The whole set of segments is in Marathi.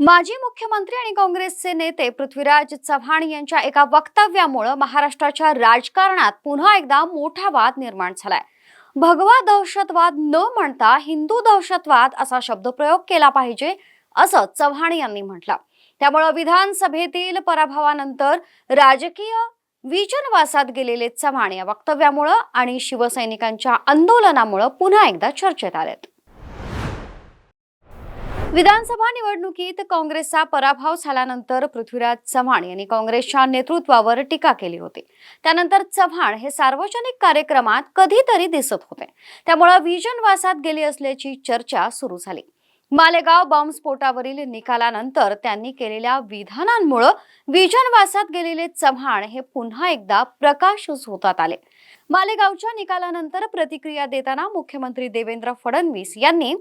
माजी मुख्यमंत्री आणि काँग्रेसचे नेते पृथ्वीराज चव्हाण यांच्या एका वक्तव्यामुळे महाराष्ट्राच्या राजकारणात पुन्हा एकदा मोठा वाद निर्माण झालाय. भगवा दहशतवाद न म्हणता हिंदू दहशतवाद असा शब्दप्रयोग केला पाहिजे असं चव्हाण यांनी म्हटलं. त्यामुळं विधानसभेतील पराभवानंतर राजकीय विजनवासात गेलेले चव्हाण या वक्तव्यामुळं आणि शिवसैनिकांच्या आंदोलनामुळं पुन्हा एकदा चर्चेत आलेत. विधानसभा निवडणुकीत काँग्रेसचा पराभव झाल्यानंतर पृथ्वीराज चव्हाण यांनी काँग्रेसच्या नेतृत्वावर टीका केली होती. त्यानंतर चव्हाण हे सार्वजनिक कार्यक्रमात कधीतरी दिसत होते. त्यामुळे विजनवासात गेली असल्याची चर्चा सुरू झाली. मालेगाव बॉम्बस्फोटावरील निकालानंतर त्यांनी केलेल्या विधानांमुळं विजनवासात गेलेले चव्हाण हे पुन्हा एकदा प्रकाश झोतात आले. मालेगावच्या निकालानंतर प्रतिक्रिया देताना मुख्यमंत्री देवेंद्र फडणवीस यांनी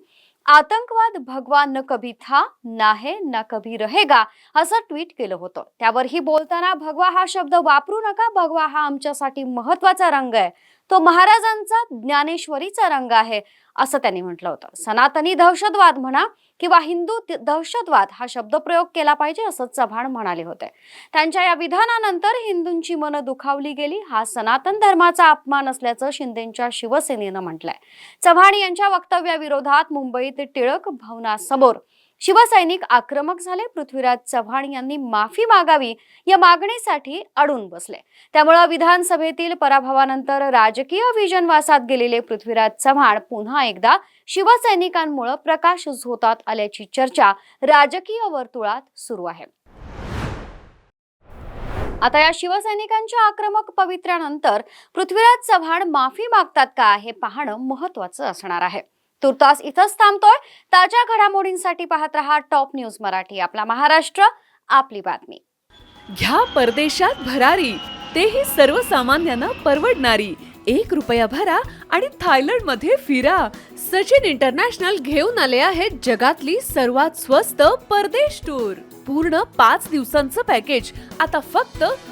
आतंकवाद भगवान न कभी था ना है ना कभी रहेगा असं ट्विट केलं होतं. त्यावरही बोलताना भगवा हा शब्द वापरू नका भगवा हा आमच्यासाठी महत्त्वाचा रंग आहे. तो महाराजांचा ज्ञानेश्वरीचा रंग आहे असं त्यांनी म्हटलं होतं. सनातनी दहशतवाद म्हणा किंवा हिंदू दहशतवाद हा शब्दप्रयोग केला पाहिजे असं चव्हाण म्हणाले होते. त्यांच्या या विधानानंतर हिंदूंची मनं दुखावली गेली. हा सनातन धर्माचा अपमान असल्याचं शिंदेच्या शिवसेनेनं म्हटलंय. चव्हाण यांच्या वक्तव्याविरोधात मुंबईत टिळक भवनासमोर शिवसैनिक आक्रमक झाले. पृथ्वीराज चव्हाण यांनी माफी मागावी या मागणीसाठी अडून बसले. त्यामुळं विधानसभेतील पराभवानंतर राजकीय विजनवासात गेलेले पृथ्वीराज चव्हाण पुन्हा एकदा शिवसैनिकांमुळे प्रकाश झोतात आल्याची चर्चा राजकीय वर्तुळात सुरू आहे. आता या शिवसैनिकांच्या आक्रमक पवित्र्यानंतर पृथ्वीराज चव्हाण माफी मागतात का हे पाहणं महत्वाचं असणार आहे. तुर्तास इथंच थांबतोय. ताज्या घडामोडींसाठी पाहत रहा टॉप न्यूज मराठी. आपला महाराष्ट्र आपली बातमी. घ्या परदेशात भरारी. तेही सर्वसामान्यांना परवडणारी. एक रुपया भरा आणि थायलंडमध्ये फिरा. सचिन इंटरनॅशनल घेऊन आले आहेत जगातली सर्वात स्वस्त परदेश टूर. पूर्ण पाच दिवसांचं पॅकेज. आता फक्त